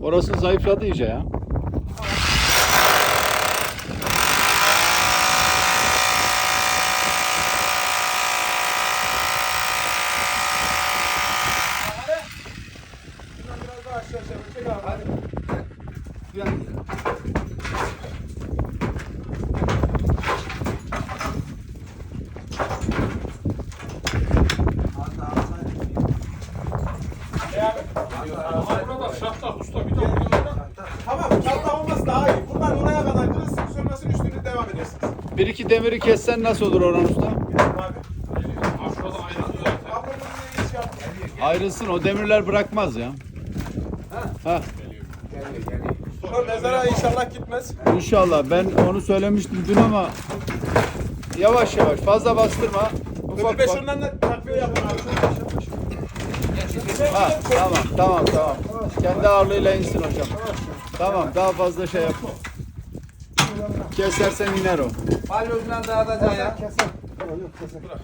Orası zayıfladı iyice ya. Aşağı çek abi. Hadi. Tamam, çatla olması daha iyi. Buradan oraya kadar kırılsın, sönmesin üstünü devam edersiniz. Bir iki demiri kessen nasıl olur Orhan Usta? Bir. Ayrılsın o demirler bırakmaz ya. Ha. Sonra mezara inşallah gitmez. İnşallah ben onu söylemiştim dün ama yavaş yavaş fazla bastırma. Ufak Öbür beş ufak. ondan da takviye yapın abi. Ha, tamam tamam tamam. Kendi ağırlığıyla insin hocam. Tamam daha fazla şey yapma. Kesersen iner o. Balyozla dağıtacaksın ya. Kesin. Tamam yok kesin. Bırak.